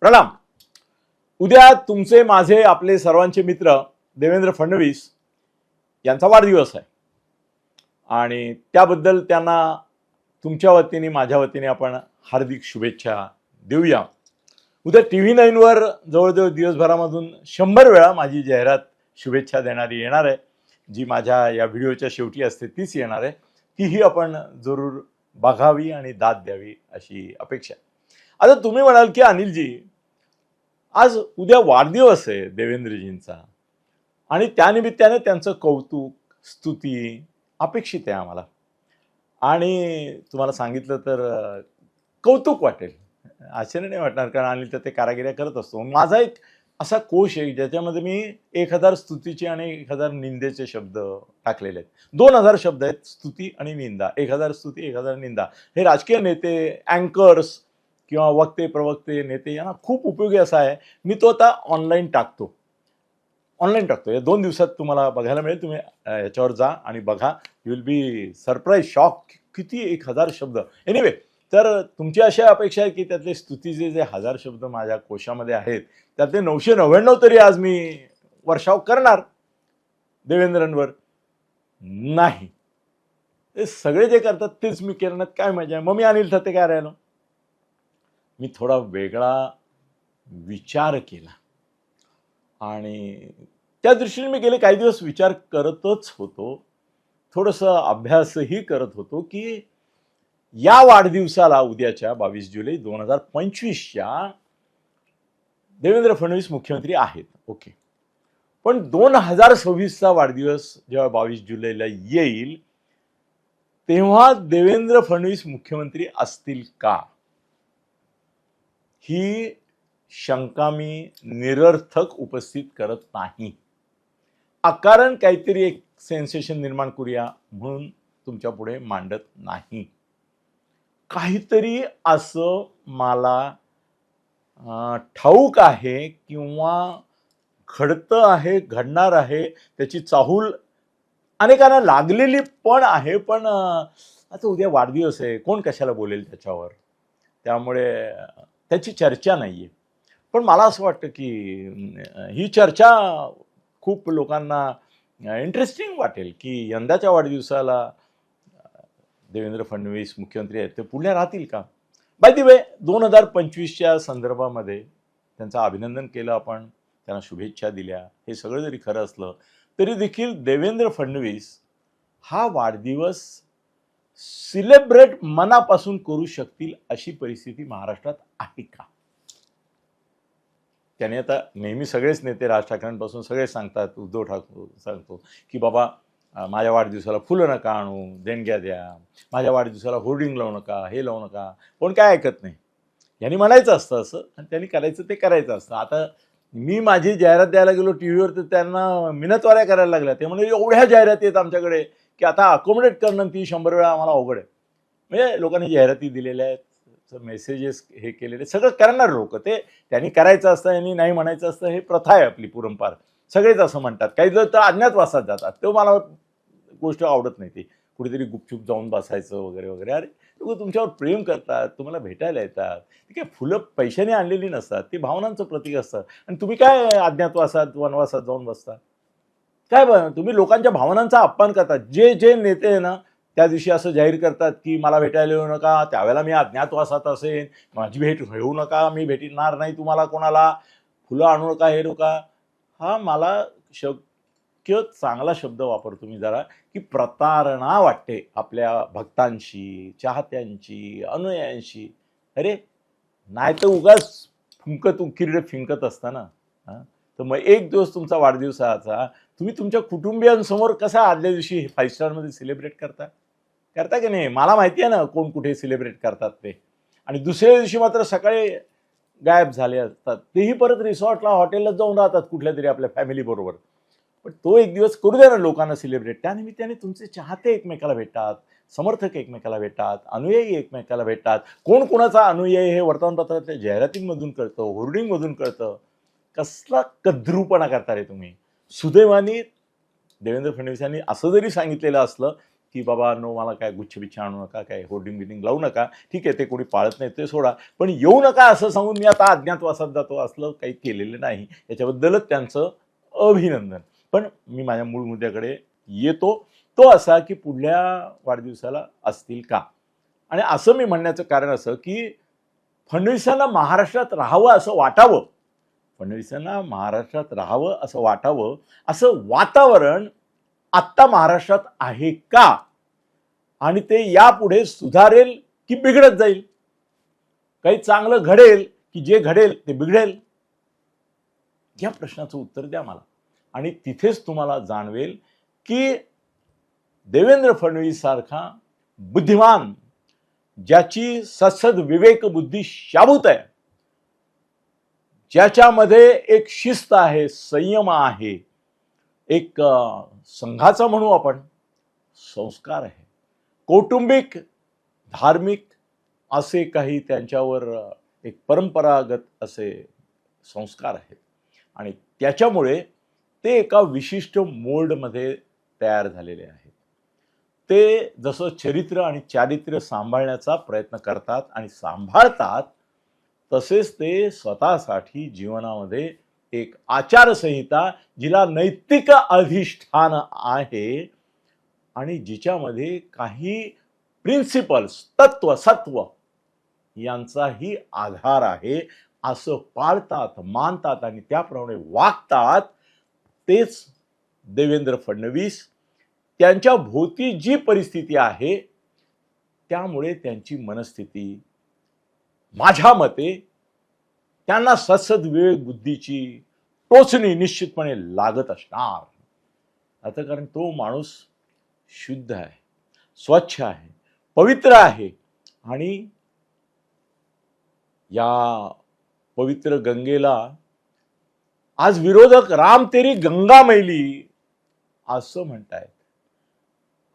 प्रणाम. उद्या तुमचे माझे आपले सर्वांचे मित्र देवेंद्र फडणवीस यांचा वाढदिवस आहे. आणि त्याबद्दल त्यांना तुमच्या वतीने माझ्या वतीने आपण हार्दिक शुभेच्छा देऊया. उद्या टी व्ही नाईनवर जवळजवळ दिवसभरामधून शंभर वेळा माझी जाहिरात शुभेच्छा देणारी येणार आहे. जी माझ्या या व्हिडिओच्या शेवटी असते तीच येणार आहे. तीही आपण जरूर बघावी आणि दाद द्यावी अशी अपेक्षा आता तुम्ही म्हणाल की अनिलजी आज उद्या वाढदिवस आहे देवेंद्रजींचा. आणि त्यानिमित्ताने त्यांचं कौतुक स्तुती अपेक्षित आहे आम्हाला. आणि तुम्हाला सांगितलं तर कौतुक वाटेल. आश्चर्य नाही वाटणार कारण अनिल तर ते कारागिऱ्या करत असतो. माझा एक असा कोश आहे ज्याच्यामध्ये मी एक हजार स्तुतीचे आणि एक हजार निंदेचे शब्द टाकलेले आहेत. दोन हजार शब्द आहेत स्तुती आणि निंदा. एक हजार स्तुती एक हजार निंदा. हे राजकीय नेते अँकर्स किंवा वक्ते प्रवक्ते नेते यांना खूप उपयोगी असा आहे. मी तो आता ऑनलाईन टाकतो. ऑनलाईन टाकतो. या दोन दिवसात तुम्हाला बघायला मिळेल. तुम्ही याच्यावर जा आणि बघा. You will be surprise shock किती एक हजार शब्द. एनिवे तर तुमची अशी अपेक्षा आहे की त्यातले स्तुतीचे जे हजार शब्द माझ्या कोशामध्ये आहेत त्यातले नऊशे नव्याण्णव तरी आज मी वर्षाव करणार. देवेंद्रांवर नाही. ते सगळे जे करतात तेच मी करण्यात काय मजा आहे? मग मी अनिल थत्ते काय राहिलो? मी थोडा वेगळा विचार केला. आणि त्या दृष्टीने मी गेले काही दिवस विचार करतच होतो. थोडंसं अभ्यासही करत होतो की या वाढदिवसाला उद्याच्या बावीस जुलै दोन हजार पंचवीसच्या देवेंद्र फडणवीस मुख्यमंत्री आहेत. ओके. पण दोन हजार सव्वीसचा वाढदिवस जेव्हा बावीस जुलैला येईल तेव्हा देवेंद्र फडणवीस मुख्यमंत्री असतील का? ही शंका मी निरर्थक उपस्थित करत नाही. अकारण काहीतरी एक सेन्सेशन निर्माण करूया म्हणून तुमच्यापुढे मांडत नाही. काहीतरी असं मला ठाऊक आहे किंवा घडतं आहे घडणार आहे त्याची चाहूल अनेकांना लागलेली पण आहे पण आता उद्या वाढदिवस आहे. कोण कशाला बोलेल त्याच्यावर? त्यामुळे त्याची चर्चा नाही आहे पण मला असं वाटतं की ही चर्चा खूप लोकांना इंटरेस्टिंग वाटेल की यंदाच्या वाढदिवसाला देवेंद्र फडणवीस मुख्यमंत्री आहेत ते पुढल्या राहतील का? बाय दी वे दोन हजार पंचवीसच्या संदर्भामध्ये त्यांचं अभिनंदन केलं आपण त्यांना शुभेच्छा दिल्या हे सगळं जरी खरं असलं तरी देखील देवेंद्र फडणवीस हा वाढदिवस सिलेब्रेट मनापासून करू शकतील अशी परिस्थिती महाराष्ट्रात आहे का? त्याने आता नेहमी सगळेच नेते राज ठाकरेंपासून सगळे सांगतात उद्धव ठाकरे सांगतो की बाबा माझ्या वाढदिवसाला फुलं नका आणू देणग्या द्या. माझ्या वाढदिवसाला होर्डिंग लावू नका हे लावू नका. पण काय ऐकत नाही. यांनी म्हणायचं असतं असं आणि त्यांनी करायचं ते करायचं असतं. आता मी माझी जाहिरात द्यायला गेलो टी व्हीवर तर त्यांना मिनतवाऱ्या करायला लागल्या. ते म्हणजे एवढ्या जाहिराती आहेत आमच्याकडे की आता अकोमोडेट करणं ती शंभर वेळा आम्हाला अवघड आहे. म्हणजे लोकांनी जाहिराती दिलेल्या आहेत. मेसेजेस हे केलेले. सगळं करणार लोक. ते त्यांनी करायचं असतं यांनी नाही म्हणायचं असतं हे प्रथा आहे आपली पुरंपार. सगळेच असं म्हणतात. काही जर तर अज्ञातवासात जातात. तो मला गोष्ट आवडत नाही ती. कुठेतरी गुपचूप जाऊन बसायचं वगैरे वगैरे. अरे लोक तुमच्यावर प्रेम करतात तुम्हाला भेटायला येतात. ती काय फुलं पैशाने आणलेली नसतात. ती भावनांचं प्रतीक असतं. आणि तुम्ही काय अज्ञातवासात वनवासात जाऊन बसता? काय बघ तुम्ही लोकांच्या भावनांचा अपमान करतात. जे जे नेते आहे ना त्या दिवशी असं जाहीर करतात की मला भेटायला येऊ नका त्यावेळेला मी अज्ञातवासात असेन माझी भेट होऊ नका मी भेटणार नाही तुम्हाला कोणाला फुलं आणू नका हे नका. हा मला शक्य चांगला शब्द वापरतो मी जरा की प्रतारणा वाटते आपल्या भक्तांशी चाहत्यांची अनुयायांशी. अरे नाही तर उगाच फुंकत उकिरडे फिंकत असता ना. हां? तर मग एक दिवस तुमचा वाढदिवसाचा तुम्ही तुमच्या कुटुंबियांसमोर कसा आदल्या दिवशी फाईव्ह स्टारमध्ये सेलिब्रेट करता? करता की नाही? मला माहिती आहे ना कोण कुठे सेलिब्रेट करतात ते. आणि दुसऱ्या दिवशी मात्र सकाळी गायब झाले असतात. तेही परत रिसॉर्टला हॉटेलला जाऊन राहतात कुठल्या तरी आपल्या फॅमिलीबरोबर पण तो एक दिवस करू द्या ना लोकांना सेलिब्रेट त्यानिमित्ताने तुमचे चाहते एकमेकाला भेटतात समर्थक एकमेकाला भेटतात अनुयायी एकमेकाला भेटतात. कोण कोणाचा अनुयायी हे वर्तमानपत्रातल्या जाहिरातींमधून कळतं होर्डिंगमधून कळतं. कसला कद्रूपणा करता रे तुम्ही. सुदैवानी देवेंद्र फडणवीस यांनी असं जरी सांगितलेलं असलं की बाबा नो मला काय गुच्छबिच्छा आणू नका काय होर्डिंग बिडिंग लावू नका. ठीक आहे ते कोणी पाळत नाही ते सोडा. पण येऊ नका असं सांगून मी आता अज्ञातवासात जातो असलं काही केलेलं नाही. याच्याबद्दलच त्यांचं अभिनंदन. पण मी माझ्या मूळ मुद्द्याकडे येतो. तो असा की पुढल्या वाढदिवसाला असतील का? आणि असं मी म्हणण्याचं कारण असं की फडणवीसांना महाराष्ट्रात राहावं असं वाटावं. फडणवीसांना महाराष्ट्रात राहावं असं वाटावं. असं वातावरण आत्ता महाराष्ट्रात आहे का? आणि ते यापुढे सुधारेल की बिघडत जाईल? काही चांगलं घडेल की जे घडेल ते बिघडेल? या प्रश्नाचं उत्तर द्या मला. आणि तिथेच तुम्हाला जाणवेल की देवेंद्र फडणवीस सारखा बुद्धिमान ज्याची ससद विवेक बुद्धी शाबूत आहे ज्याच्यामध्ये एक शिस्त आहे संयम आहे एक संघाचा म्हणू आपण संस्कार आहे. कौटुंबिक धार्मिक असे काही त्यांच्यावर एक परंपरागत असे संस्कार आहेत. आणि त्याच्यामुळे ते एका विशिष्ट मोल्डमध्ये तयार झालेले आहेत. ते जसं चरित्र आणि चारित्र्य सांभाळण्याचा प्रयत्न करतात आणि सांभाळतात तसेच ते स्वतःसाठी जीवनामध्ये एक आचारसंहिता जिला नैतिक अधिष्ठान आहे आणि जिच्यामध्ये काही प्रिन्सिपल्स तत्व सत्व यांचाही आधार आहे असं पाळतात मानतात आणि त्याप्रमाणे वागतात तेच देवेंद्र फडणवीस. त्यांच्या भोवती जी परिस्थिती आहे त्यामुळे त्यांची मनस्थिती माझ्या मते त्यांना ससद वेळ बुद्धीची टोचणी निश्चितपणे लागत असणार. आता कारण तो माणूस शुद्ध आहे स्वच्छ आहे पवित्र आहे आणि या पवित्र गंगेला आज विरोधक राम तेरी गंगा मैली असं म्हणतायत.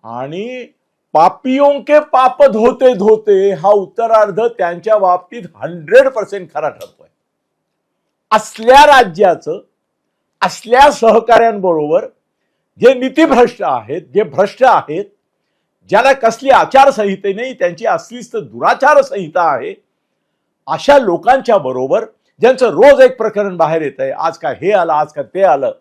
आणि पापियों के पाप धोते धोते हा उत्तरार्ध त्यांच्या बाबतीत हंड्रेड पर्सेंट खरा ठरतो. असल्या राज्याचं असल्या सहकाऱ्यांबरोबर जे नीतीभ्रष्ट आहेत जे भ्रष्ट आहेत ज्याला कसली आचारसंहिता नाही त्यांची असलीच तर दुराचार संहिता आहे अशा लोकांच्या बरोबर ज्यांचं रोज एक प्रकरण बाहेर येत आहे आज काय हे आलं आज काय ते आलं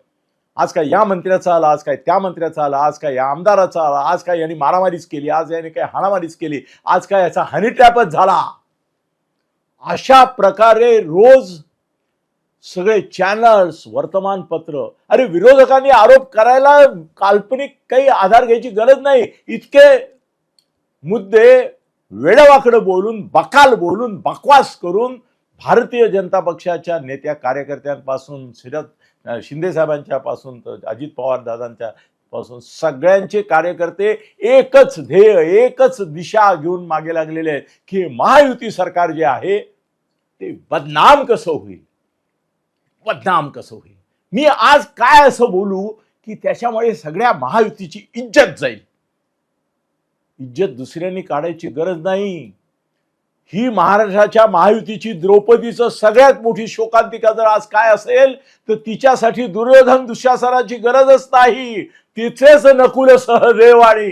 आज काय या मंत्र्याचं आलं आज काय त्या मंत्र्याचं आलं आज काय या आमदाराचं आलं आज काय यांनी मारामारीच केली आज याने काय हाणामारीच केली आज काय याचा हनी ट्रॅपच झाला. अशा प्रकारे रोज सगळे चॅनल्स वर्तमानपत्र. अरे विरोधकांनी आरोप करायला काल्पनिक काही आधार घ्यायची गरज नाही. इतके मुद्दे वेळवाकडं बोलून बकाल बोलून बकवास करून भारतीय जनता पक्षाच्या नेत्या कार्यकर्त्यांपासून शिरद शिंदेसाहेबांच्या पासून तर अजित पवार दादांच्या पासून सगळ्यांचे कार्यकर्ते एकच ध्येय एकच दिशा घेऊन मागे लागलेले आहेत की महायुती सरकार जे आहे ते बदनाम कसं होईल? बदनाम कसं होईल? मी आज काय असं बोलू की त्याच्यामुळे सगळ्या महायुतीची इज्जत जाईल? इज्जत दुसऱ्यांनी काढायची गरज नाही. ही महाराष्ट्राच्या महायुतीची द्रौपदीचं सगळ्यात मोठी शोकांतिका जर आज काय असेल तर तिच्यासाठी दुर्योधन दुःशासनाची गरजच नाही. तिथेच नकुल सहदेव आणि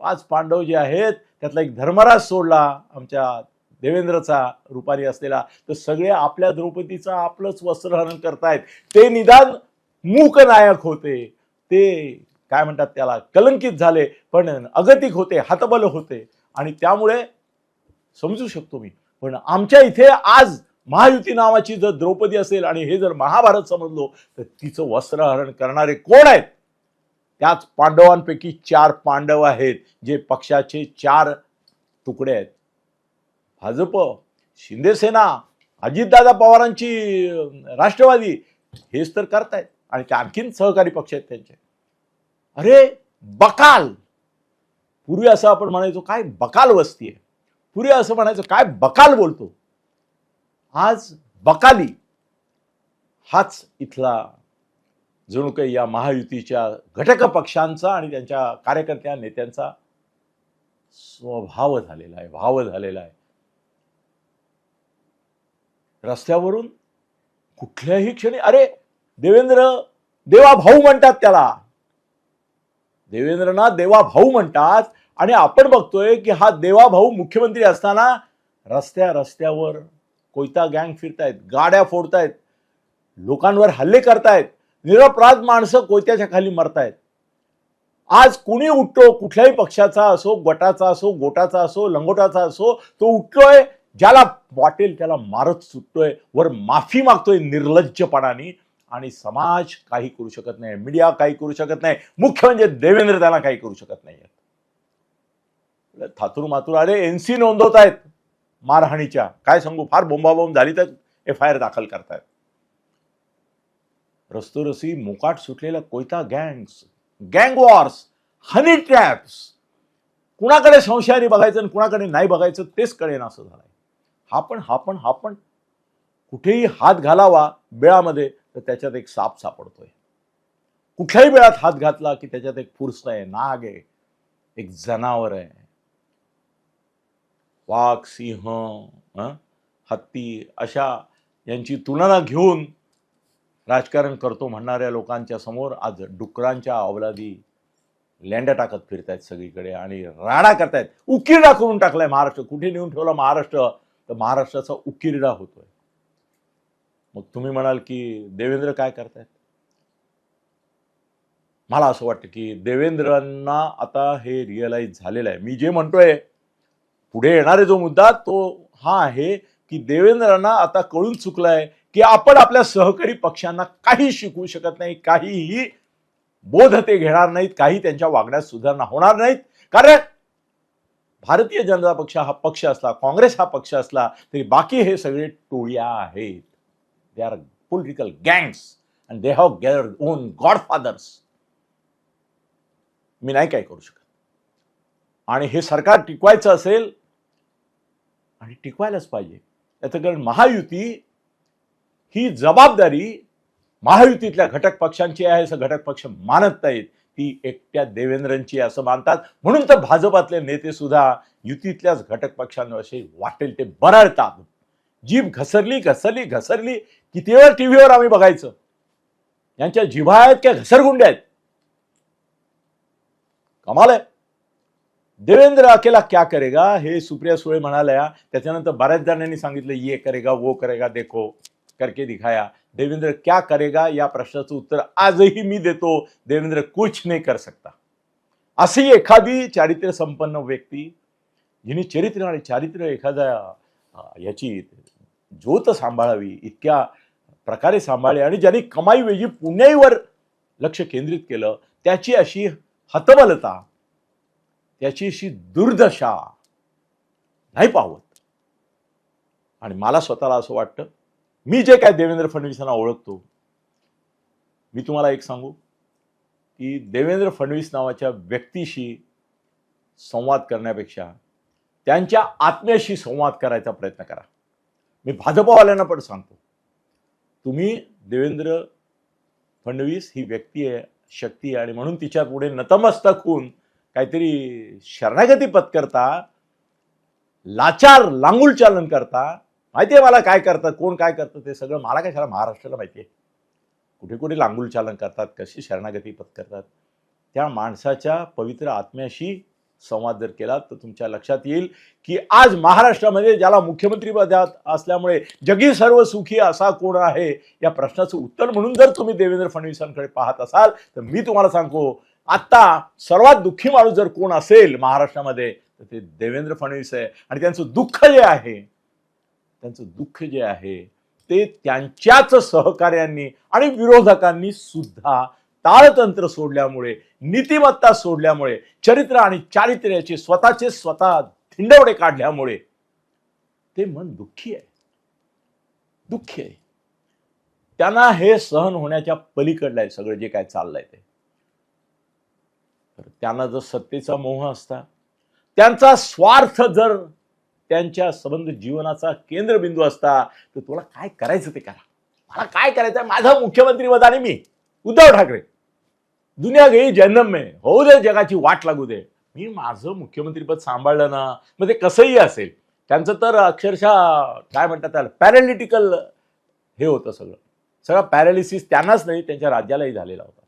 पाच पांडव जे आहेत त्यातला एक धर्मराज सोडला आमच्या देवेंद्रचा रूपारी असलेला तर सगळे आपल्या द्रौपदीचं आपलंच वस्त्रहरण करतायत. ते निदान मूक नायक होते. ते काय म्हणतात त्याला कलंकित झाले पण अगतिक होते हातबल होते. आणि त्यामुळे समजू शकतो मी. पण आमच्या इथे आज महायुती नावाची जर द्रौपदी असेल आणि हे जर महाभारत समजलो तर तिचं वस्त्रहरण करणारे कोण आहेत? त्याच पांडवांपैकी चार पांडव आहेत जे पक्षाचे चार तुकडे आहेत. भाजप शिंदेसेना अजितदादा पवारांची राष्ट्रवादी हेच तर करतायत. आणि ते आणखीन सहकारी पक्ष आहेत त्यांचे. अरे बकाल. पूर्वी असं आपण म्हणायचो काय बकाल वस्ती आहे? पूर्वी असं म्हणायचं काय बकाल बोलतो? आज बकाली हाच इथला जणू काही या महायुतीच्या घटक पक्षांचा आणि त्यांच्या कार्यकर्त्या नेत्यांचा स्वभाव झालेला आहे भाव झालेला आहे. रस्त्यावरून कुठल्याही क्षणी अरे देवेंद्र देवा भाऊ म्हणतात त्याला. देवेंद्रना देवा भाऊ म्हणतात आणि आपण बघतोय की हा देवा भाऊ मुख्यमंत्री असताना रस्त्या रस्त्यावर कोयता गँग फिरतायत गाड्या फोडतायत लोकांवर हल्ले करतायत निरपराध माणसं कोयत्याच्या खाली मरतायत. आज कुणी उठतो कुठल्याही पक्षाचा असो गटाचा असो गोटाचा असो लंगोटाचा असो तो उठतोय ज्याला वाटेल त्याला मारत सुटतोय वर माफी मागतोय निर्लज्जपणाने. आणि समाज काही करू शकत नाही मीडिया काही करू शकत नाही मुख्य म्हणजे देवेंद्र त्यांना काही करू शकत नाही थातूर मातूर अरे एनसी नोंदवत आहेत मारहाणीच्या. काय सांगू फार बोंबाबोंब झाली तर एफ आय आर दाखल करतायत. रस्तोरसी मोकाट सुटलेल्या कोयता गँग्स गँग वॉर्स हनी ट्रॅप्स. कुणाकडे संशयाने बघायचं आणि कुणाकडे नाही बघायचं तेच कळेन असं झालंय. हा पण हा पण हा पण. कुठेही हात घालावा बेळामध्ये तर त्याच्यात एक साप सापडतोय. कुठल्याही वेळात हात घातला की त्याच्यात एक फुरस आहे नाग आहे. एक जनावर आहे. वाघ सिंह हत्ती अशा यांची तुलना घेऊन राजकारण करतो म्हणणाऱ्या लोकांच्या समोर आज डुकरांच्या अवलादी लेंड्या टाकत फिरतायत सगळीकडे आणि राडा करतायत. उकीर करून टाकलाय महाराष्ट्र. कुठे नेऊन ठेवला महाराष्ट्र? तर महाराष्ट्राचा उकिरडा होतोय. मग तुम्ही म्हणाल की देवेंद्र काय करतायत? मला असं वाटतं की देवेंद्रांना आता हे रिअलाइज झालेलं आहे. मी जे म्हणतोय पुढे येणारे जो मुद्दा तो हा आहे की देवेंद्रांना आता कळून चुकलाय की आपण आपल्या सहकारी पक्षांना काही शिकवू शकत नाही काहीही बोध ते घेणार नाहीत काही त्यांच्या वागण्यात सुधारणा होणार नाहीत. कारण भारतीय जनता पक्ष हा पक्ष असला काँग्रेस हा पक्ष असला तरी बाकी हे सगळे टोळ्या आहेत. They are political gangs and they have their own godfathers मी नाही काय करू शकत. आणि हे सरकार टिकवायचं असेल आणि टिकवायलाच पाहिजे. याचं कारण महायुती ही जबाबदारी महायुतीतल्या घटक पक्षांची आहे असं घटक पक्ष मानत नाहीत. ती एकट्या देवेंद्रांची असं मानतात. म्हणून तर भाजपातले नेते सुद्धा युतीतल्याच घटक पक्षांविषयी वाटेल ते बरळतात. जीभ घसरली घसरली घसरली. किती वेळ टीव्हीवर आम्ही बघायचं? यांच्या जिभा आहेत काय घसरगुंड्या आहेत? कमाल आहे. देवेंद्र अकेला क्या करेगा? हे सुप्रिया सुळे म्हणाल्या. त्याच्यानंतर बऱ्याच जणांनी सांगितलं ये करेगा वो करेगा देखो करके दिखाया. देवेंद्र क्या करेगा? या प्रश्नाचं उत्तर आजही मी देतो. देवेंद्र कुछ नाही कर सकता. अशी एखादी चारित्र्य संपन्न व्यक्ती जिने चरित्र आणि चारित्र्य एखाद्या याची ज्योत सांभाळावी इतक्या प्रकारे सांभाळली आणि ज्यांनी कमाई वेजी पुण्याईवर लक्ष केंद्रित केलं त्याची अशी हतबलता त्याची अशी दुर्दशा नाही पावत. आणि मला स्वतःला असं वाटतं मी जे काय देवेंद्र फडणवीसांना ओळखतो मी तुम्हाला एक सांगू की देवेंद्र फडणवीस नावाच्या व्यक्तीशी संवाद करण्यापेक्षा त्यांच्या आत्म्याशी संवाद करायचा प्रयत्न करा. मी भाजपवाल्यांना पण सांगतो तुम्ही देवेंद्र फडणवीस ही व्यक्ती आहे शक्ती आहे आणि म्हणून तिच्या पुढे नतमस्तक होऊन काहीतरी शरणागती पत्करता लाचार लांगूल चालन करता माहिती आहे मला काय करतात कोण काय करतं ते सगळं? मला काय खरं महाराष्ट्राला माहिती आहे कुठे कुठे लांगुलचालन करतात कशी शरणागती पत्करतात? त्या माणसाच्या पवित्र आत्म्याशी संवाद जर केला तर तुमच्या लक्षात येईल की आज महाराष्ट्रामध्ये ज्याला मुख्यमंत्री पदात असल्यामुळे जगी सर्व सुखी असा कोण आहे या प्रश्नाचं उत्तर म्हणून जर तुम्ही देवेंद्र फडणवीसांकडे पाहत असाल तर मी तुम्हाला सांगतो आत्ता सर्वात दुःखी माणूस जर कोण असेल महाराष्ट्रामध्ये तर ते देवेंद्र फडणवीस आहे. आणि त्यांचं दुःख जे आहे त्यांचं दुःख जे आहे ते त्यांच्याच सहकार्यांनी आणि विरोधकांनी सुद्धा ताळतंत्र सोडल्यामुळे नीतिमत्ता सोडल्यामुळे चरित्र आणि चारित्र्याचे स्वतःचे स्वतः धिंडवडे काढल्यामुळे ते मन दुःखी आहे. दुःखी आहे. त्यांना हे सहन होण्याच्या पलीकडलं आहे सगळं जे काय चाललंय ते. तर त्यांना जर सत्तेचा मोह असता त्यांचा स्वार्थ जर त्यांच्या संबंध जीवनाचा केंद्रबिंदू असता तर तुला काय करायचं ते करा. मला काय करायचं माझं मुख्यमंत्री पद आणि मी. उद्धव ठाकरे. दुनिया गई जन्म में. होऊ दे जगाची वाट लागू दे. मी माझं मुख्यमंत्रीपद सांभाळलं ना मग ते कसंही असेल. त्यांचं तर अक्षरशः काय म्हणतात त्याला पॅरालिटिकल हे होतं सगळं. सगळं पॅरालिसिस त्यांनाच नाही त्यांच्या राज्यालाही झालेला होता.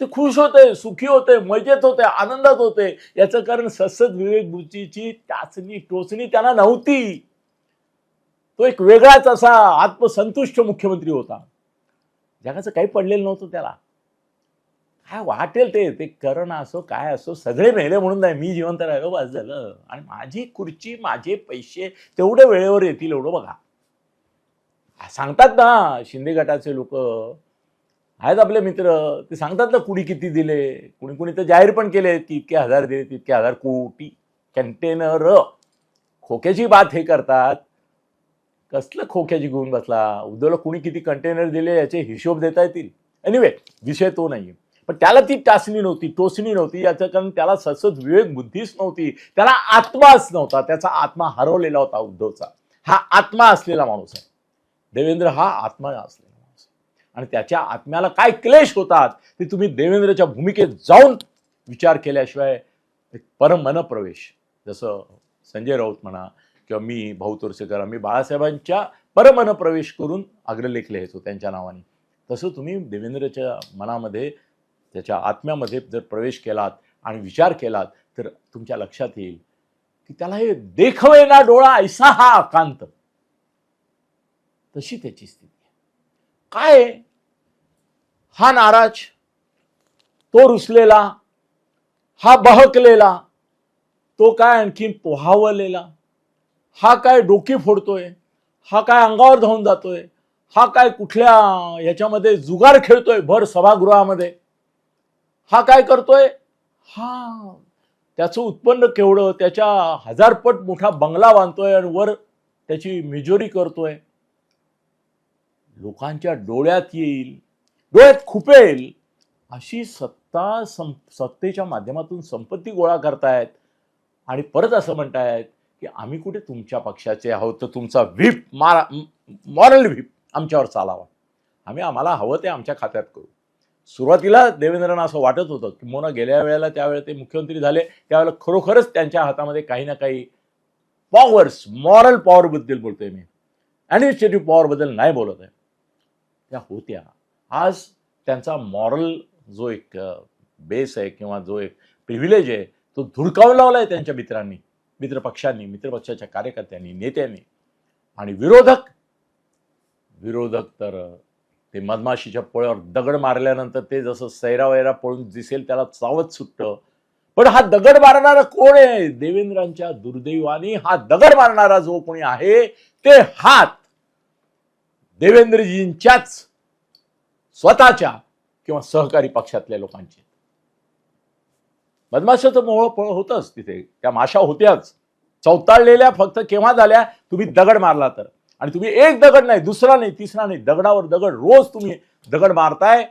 ते खुश होते सुखी होते मजेत होते आनंदात होते. याचं कारण ससद विवेकबुद्धीची टाचणी टोचणी त्यांना नव्हती. तो एक वेगळाच असा आत्मसंतुष्ट मुख्यमंत्री होता. जगाचं काही पडलेलं नव्हतं त्याला. काय वाटेल ते? ते करण असो काय असो सगळे मेले म्हणून नाही. मी जिवंत राहिलो बस झालं. आणि माझी खुर्ची माझे पैसे तेवढे वेळेवर येतील एवढं बघा. सांगतात ना शिंदे गटाचे लोक आहेत आपले मित्र. ते सांगतात ना कुणी किती दिले? कुणी कुणी तर जाहीर पण केले की इतके हजार दिले तितके हजार कोटी. कंटेनर. खोक्याची बात हे करतात. कसलं खोक्याची घेऊन बसला? उद्धवला कुणी किती कंटेनर दिले याचे हिशोब देता येतील? एनिवे विषय तो नाही पण त्याला ती टाचणी नव्हती टोचणी नव्हती. याचं कारण त्याला ससत विवेक बुद्धीच नव्हती. त्याला आत्माच नव्हता. त्याचा आत्मा हरवलेला होता उद्धवचा. हा आत्मा असलेला माणूस आहे. देवेंद्र हा आत्मा असलेला. आणि त्याच्या आत्म्याला काय क्लेश होतात ते तुम्ही देवेंद्रच्या भूमिकेत जाऊन विचार केल्याशिवाय एक परमन प्रवेश जसं संजय राऊत म्हणा किंवा मी भाऊ तोरसेकर आम्ही बाळासाहेबांच्या परमनप्रवेश करून अग्रलेख लिहायचो त्यांच्या नावाने. तसं तुम्ही देवेंद्रच्या मनामध्ये त्याच्या आत्म्यामध्ये जर प्रवेश केलात आणि विचार केलात तर तुमच्या लक्षात येईल की त्याला हे देखवे ना डोळा ऐसा हा आकांत. तशी त्याची स्थिती काय हा नाराज तो रुसलेला हा बहकलेला तो काय आणखीन पोहावलेला हा काय डोकी फोडतोय हा काय अंगावर धावून जातोय हा काय कुठल्या ह्याच्यामध्ये जुगार खेळतोय भर सभागृहामध्ये हा काय करतोय? हा त्याचं उत्पन्न केवढं त्याच्या हजारपट मोठा बंगला बांधतोय आणि वर त्याची मिजोरी करतोय. लोकांच्या डोळ्यात येईल. डोळ्यात खुपेल अशी सत्ता सं सत्तेच्या माध्यमातून संपत्ती गोळा करतायत आणि परत असं म्हणतायत की आम्ही कुठे तुमच्या पक्षाचे आहोत? तर तुमचा व्हीप मारा मॉरल व्हीप आमच्यावर चालावा. आम्ही आम्हाला हवं ते आमच्या खात्यात करू. सुरुवातीला देवेंद्रांना असं वाटत होतं की मोना गेल्या वेळेला त्यावेळेला ते मुख्यमंत्री झाले त्यावेळेला खरोखरच त्यांच्या हातामध्ये काही ना काही पॉवर्स मॉरल पॉवरबद्दल बोलतोय मी. ॲडमिनिस्ट्रेटिव्ह पॉवरबद्दल नाही बोलत आहे. त्या होत्या. आज त्यांचा मॉरल जो एक बेस आहे किंवा जो एक प्रिव्हिलेज आहे तो धुडकावून लावला आहे त्यांच्या मित्रांनी मित्रपक्षांनी मित्रपक्षाच्या कार्यकर्त्यांनी नेत्यांनी. आणि विरोधक विरोधक तर ते मधमाशीच्या पोळ्यावर दगड मारल्यानंतर ते जसं सैरावैरा पळून दिसेल त्याला चावत सुटतं. पण हा दगड मारणारा कोण आहे? देवेंद्रांच्या दुर्दैवानी हा दगड मारणारा जो कोणी आहे ते हात देवेंद्रजींच्याच स्वतःच्या किंवा सहकारी पक्षातल्या लोकांची. बदमाशाचं मोहळ पळ होतच तिथे. त्या माशा होत्याच. चौताळलेल्या फक्त केव्हा झाल्या? तुम्ही दगड मारला तर. आणि तुम्ही एक दगड नाही दुसरा नाही तिसरा नाही दगडावर दगड रोज तुम्ही दगड मारताय.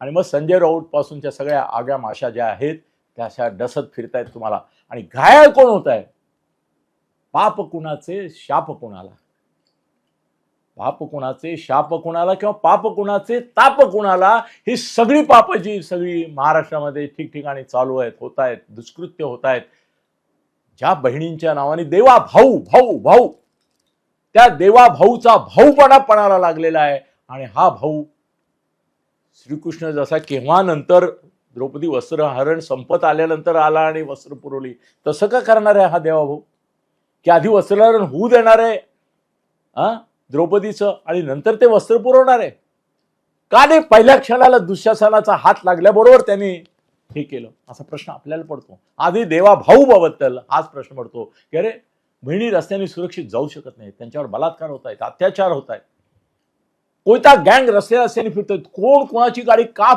आणि मग संजय राऊत पासूनच्या सगळ्या आग्या माशा ज्या आहेत त्या अशा डसत फिरतायत तुम्हाला. आणि घायल कोण होत आहे पाप कुणाचे? शाप कुणाला? पाप कुणाचे शाप कुणाला किंवा पाप कुणाचे ताप कुणाला ही सगळी पाप जी सगळी महाराष्ट्रामध्ये ठिकठिकाणी चालू आहेत होत आहेत दुष्कृत्य होत आहेत ज्या बहिणींच्या नावाने देवा भाऊ भाऊ भाऊ त्या देवा भाऊचा भाऊपणा पणाला लागलेला आहे आणि हा भाऊ श्रीकृष्ण जसा केव्हा नंतर द्रौपदी वस्त्रहरण संपत आल्यानंतर आला आणि वस्त्र पुरवली तसं का करणार आहे हा देवा भाऊ? की आधी वस्त्रहरण होऊ देणार आहे? हा द्रौपदीचं आणि नंतर ते वस्त्र पुरवणार. आहे का नाही पहिल्या क्षणाला दुःशासनाचा हात लागल्याबरोबर त्यांनी हे केलं? असा प्रश्न आपल्याला पडतो. आधी देवा भाऊ बाबतल हाच प्रश्न पडतो. की अरे बहिणी रस्त्याने सुरक्षित जाऊ शकत नाहीत. त्यांच्यावर बलात्कार होत आहेत अत्याचार होत आहेत. कोणता गँग रस्ते रस्त्याने फिरतोय. कोण कोणाची गाडी का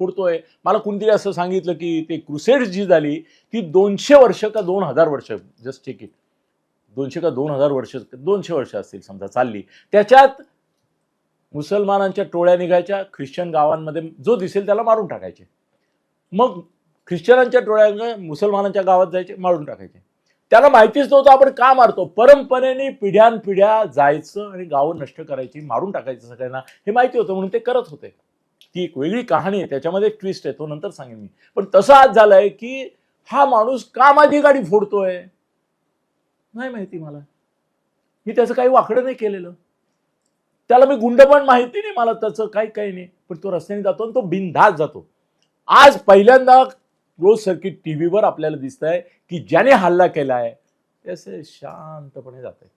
फोडतोय? मला कोणतरी असं सांगितलं की ते क्रुसेड जी झाली ती दोनशे वर्ष का दोन हजार वर्ष जस्ट टेक इट दोनशे का दोन हजार वर्ष दोनशे वर्ष असतील समजा चालली. त्याच्यात मुसलमानांच्या टोळ्या निघायच्या ख्रिश्चन गावांमध्ये जो दिसेल त्याला मारून टाकायचे. मग ख्रिश्चनांच्या टोळ्या मुसलमानांच्या गावात जायचे मारून टाकायचे. त्याला माहितीच नव्हतं आपण का मारतो. परंपरेने पिढ्यानपिढ्या जायचं आणि गावं नष्ट करायची मारून टाकायचं सगळ्यांना हे माहिती होतं म्हणून ते करत होते. ती एक वेगळी कहाणी आहे त्याच्यामध्ये एक ट्विस्ट आहे तो नंतर सांगेन मी. पण तसं आज झालंय की हा माणूस का माझी गाडी फोडतोय. नाही माहिती मला. मी त्याचं काही वाकडं नाही केलेलं. त्याला मी गुंड पण माहिती नाही मला त्याचं काही काही नाही. पण तो रस्त्याने जातो आणि तो बिनधास्त जातो. आज पहिल्यांदा क्लोज सर्किट टीव्हीवर आपल्याला दिसत आहे की ज्याने हल्ला केला ते असे शांतपणे जात आहेत.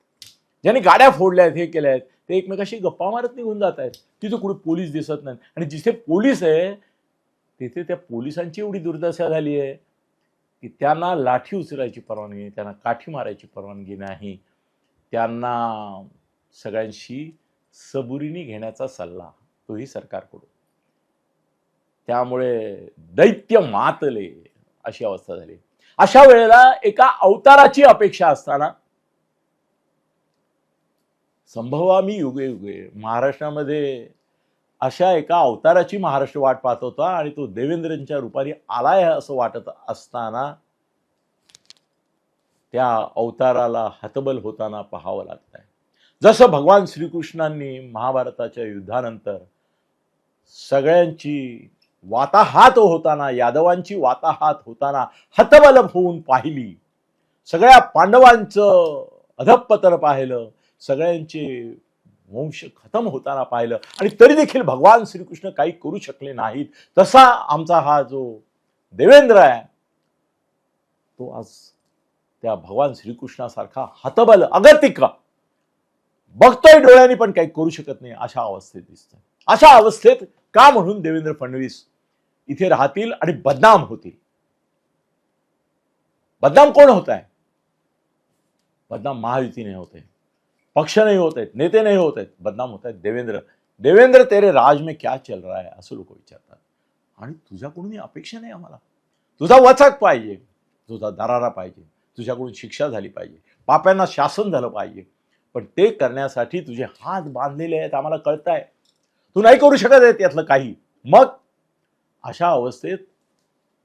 ज्याने गाड्या फोडल्या आहेत हे केल्या आहेत ते एकमेकाशी गप्पा मारत निघून जात आहेत. तिथे कुठे पोलीस दिसत नाही आणि जिथे पोलीस आहे तिथे त्या पोलिसांची एवढी दुर्दशा झाली आहे. की त्यांना लाठी उचलायची परवानगी नाही त्यांना काठी मारायची परवानगी नाही. त्यांना सगळ्यांशी सबुरीने घेण्याचा सल्ला तोही सरकारकडून. त्यामुळे दैत्य मातले अशी अवस्था झाली. अशा वेळेला एका अवताराची अपेक्षा असताना संभवामी युगे युगे महाराष्ट्रामध्ये अशा एका अवताराची महाराष्ट्र वाट पाहत होता आणि तो देवेंद्रांच्या रूपाने आलाय असं वाटत असताना त्या अवताराला हतबल होताना पाहावं लागत आहे जसं भगवान श्रीकृष्णांनी महाभारताच्या युद्धानंतर सगळ्यांची वाताहात होताना यादवांची वाताहात होताना हतबल होऊन पाहिली. सगळ्या पांडवांचं अधपतन पाहिलं. सगळ्यांचे वंश खतम होताना पाहिलं. आणि तरी देखील भगवान श्रीकृष्ण काही करू शकले नाहीत. तसा आमचा हा जो देवेंद्र आहे तो आज त्या भगवान श्रीकृष्णासारखा हतबल अगतिक बघतोय डोळ्यांनी पण काही करू शकत नाही अशा अवस्थेत दिसत अशा अवस्थेत का म्हणून देवेंद्र फडणवीस इथे राहतील आणि बदनाम होतील? बदनाम कोण होत आहे बदनाम महायुतीने होते. पक्ष नहीं होते नेते नहीं होते बदनाम होत आहेत देवेंद्र। देवेंद्र तेरे राज में क्या चल रहा है? असं लोक विचारतात आणि तुझ्याकडून अपेक्षा नाही आम्हाला. तुझा वचक पाहिजे. तुझा दरारा पाहिजे. तुझ्याकडून शिक्षा झाली पाहिजे. पाप्यांना शासन झालं पाहिजे. पण ते करण्यासाठी तुझे हात बांधलेले आहेत आम्हाला कळत आहे तू नाही करू शकत आहे त्यातलं काही. मग अशा अवस्थेत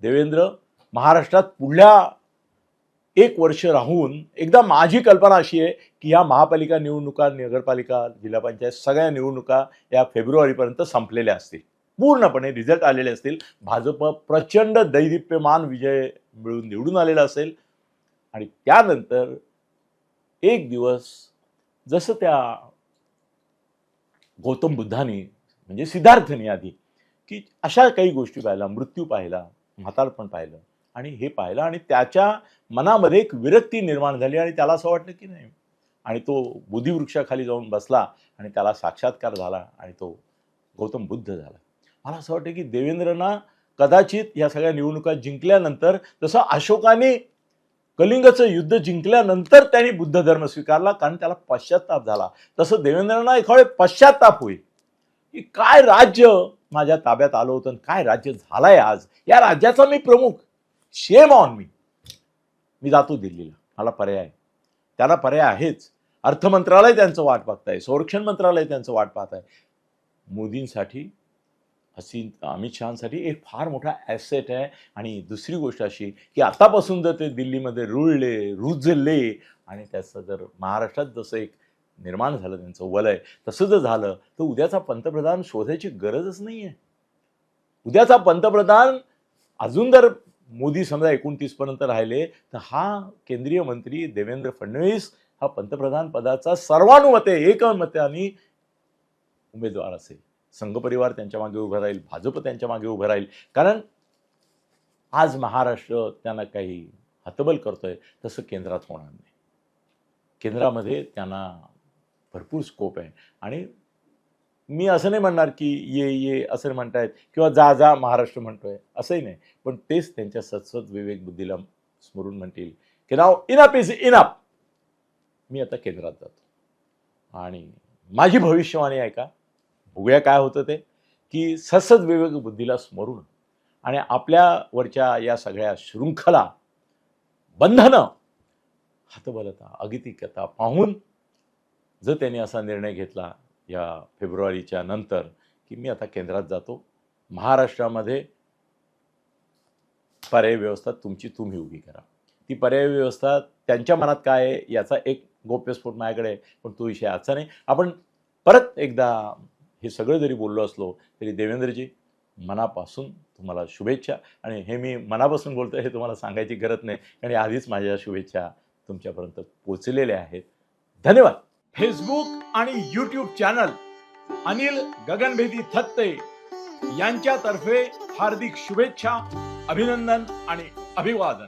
देवेंद्र महाराष्ट्रात पुढल्या एक वर्ष राहून एकदा माझी कल्पना अशी आहे की या महापालिका निवडणुका नगरपालिका जिल्हा पंचायत सगळ्या निवडणुका या फेब्रुवारीपर्यंत संपलेल्या असतील. पूर्णपणे रिझल्ट आलेले असतील. भाजप प्रचंड दैदिप्यमान विजय मिळून निवडून आलेला असेल. आणि त्यानंतर एक दिवस जसं त्या गौतम बुद्धाने म्हणजे सिद्धार्थने आधी की अशा काही गोष्टी पाहिल्या मृत्यू पाहिला म्हातारपण पाहिलं. आणि हे पाहिलं आणि त्याच्या मनामध्ये एक विरक्ती निर्माण झाली आणि त्याला असं वाटलं की नाही. आणि तो बुद्धिवृक्षाखाली जाऊन बसला आणि त्याला साक्षात्कार झाला आणि तो गौतम बुद्ध झाला. मला असं वाटतं की देवेंद्रना कदाचित या सगळ्या निवडणुका जिंकल्यानंतर जसं अशोकाने कलिंगचं युद्ध जिंकल्यानंतर त्यांनी बुद्ध धर्म स्वीकारला कारण त्याला पश्चाताप झाला. तसं देवेंद्रना एखादे पश्चाताप होईल. की काय राज्य माझ्या ताब्यात आलं होतं आणि काय राज्य झालंय आज? या राज्याचा मी प्रमुख. शेम ऑन मी मी जातो दिल्लीला. मला पर्याय त्याला पर्याय आहेच. अर्थ मंत्रालय त्यांचं वाट पाहत संरक्षण मंत्रालय त्यांचं वाट पाहत आहे मोदींसाठी हसीन अमित शहासाठी एक फार मोठा ॲसेट आहे. आणि दुसरी गोष्ट अशी की आतापासून जर ते दिल्लीमध्ये रुळले रुजले आणि त्याचं जर महाराष्ट्रात जसं एक निर्माण झालं त्यांचं वलय तसं जर झालं तर उद्याचा पंतप्रधान शोधायची गरजच नाही आहे उद्याचा पंतप्रधान अजून जर मोदी समजा एकोणतीसपर्यंत राहिले तर हा केंद्रीय मंत्री देवेंद्र फडणवीस हा पंतप्रधान पदाचा सर्वानुमते एकमताने उमेदवार असेल. संघ परिवार त्यांच्या मागे उभं राहील भाजप त्यांच्या मागे उभं राहील. कारण आज महाराष्ट्र त्यांना काही हतबल करतोय तसं केंद्रात होणार नाही. केंद्रामध्ये त्यांना भरपूर स्कोप आहे. आणि मी असं नाही म्हणणार की ये ये असं म्हणतायत किंवा जा जा महाराष्ट्र म्हणतोय असंही नाही. पण तेच त्यांच्या सत्सत विवेक बुद्धीला स्मरून म्हणतील की नाव इनअप इज इनअप मी आता केंद्रात जातो. आणि माझी भविष्यवाणी आहे का? बघूया काय होतं ते. की ससद विवेक बुद्धीला स्मरून आणि आपल्यावरच्या या सगळ्या शृंखला बंधनं हातबलता अगितिकता पाहून जर त्यांनी असा निर्णय घेतला या फेब्रुवारीच्या नंतर की मी आता केंद्रात जातो. महाराष्ट्रामध्ये पर्यायी व्यवस्था तुमची तुम्ही उभी करा. ती पर्यायी व्यवस्था त्यांच्या मनात काय आहे याचा एक गोप्यस्फोट माझ्याकडे आहे पण तो विषय आजचा नाही. आपण परत एकदा हे सगळं जरी बोललो असलो तरी देवेंद्रजी मनापासून तुम्हाला शुभेच्छा. आणि हे मी मनापासून बोलतो हे तुम्हाला सांगायची गरज नाही. आणि आधीच माझ्या शुभेच्छा तुमच्यापर्यंत पोचलेल्या आहेत. धन्यवाद! फेसबुक आणि यूट्यूब चॅनल अनिल गगनभेदी थत्ते यांच्यातर्फे हार्दिक शुभेच्छा अभिनंदन आणि अभिवादन.